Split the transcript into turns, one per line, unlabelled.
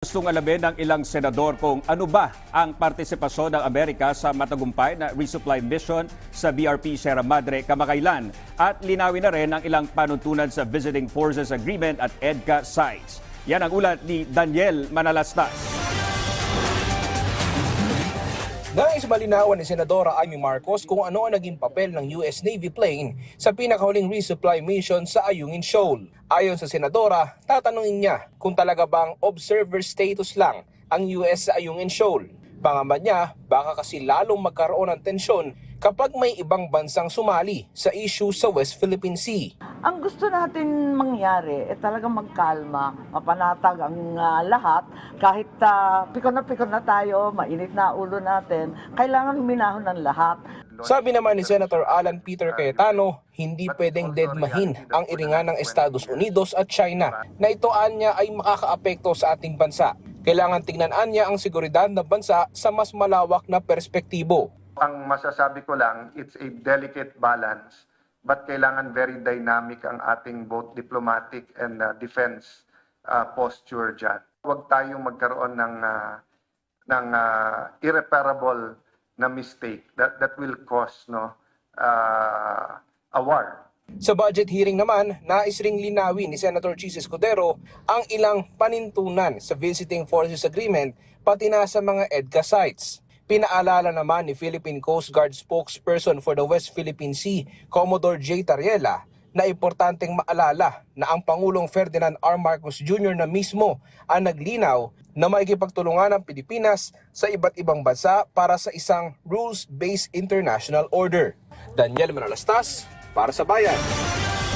Gustong alamin ng ilang senador kung ano ba ang partisipasyon ng Amerika sa matagumpay na resupply mission sa BRP Sierra Madre kamakailan at linawin na rin ang ilang panuntunan sa Visiting Forces Agreement at EDCA sites. Yan ang ulat ni Daniel Manalastas.
Nais malinawan ni Senadora Amy Marcos kung ano ang naging papel ng US Navy plane sa pinakahuling resupply mission sa Ayungin Shoal. Ayon sa Senadora, tatanungin niya kung talaga bang observer status lang ang US sa Ayungin Shoal. Pangamba niya, baka kasi lalong magkaroon ng tensyon kapag may ibang bansang sumali sa issue sa West Philippine Sea.
Ang gusto natin mangyari ay talagang magkalma, mapanatag ang ah, lahat. Kahit uh, pikon na pikon na tayo, mainit na ulo natin, kailangan huminahon ng lahat.
Sabi naman ni Senator Alan Peter Cayetano, hindi pwedeng deadmahin ang iringan ng Estados Unidos at China na itoan niya ay makakaapekto sa ating bansa. Kailangan tingnan niya ang seguridad ng bansa sa mas malawak na perspektibo.
Ang masasabi ko lang, it's a delicate balance but kailangan very dynamic ang ating both diplomatic and uh, defense uh, posture dyan. Huwag tayong magkaroon ng, uh, ng uh, irreparable na mistake that, that will cause no, uh, a war.
Sa budget hearing naman, nais ring linawin ni Senator Chis Escudero ang ilang panintunan sa Visiting Forces Agreement pati na sa mga EDCA sites. Pinaalala naman ni Philippine Coast Guard spokesperson for the West Philippine Sea, Commodore J. Tariela, na importanteng maalala na ang Pangulong Ferdinand R. Marcos Jr. na mismo ang naglinaw na makikipagtulungan ng Pilipinas sa iba't ibang bansa para sa isang rules-based international order. Daniel Manalastas, para sa Bayan.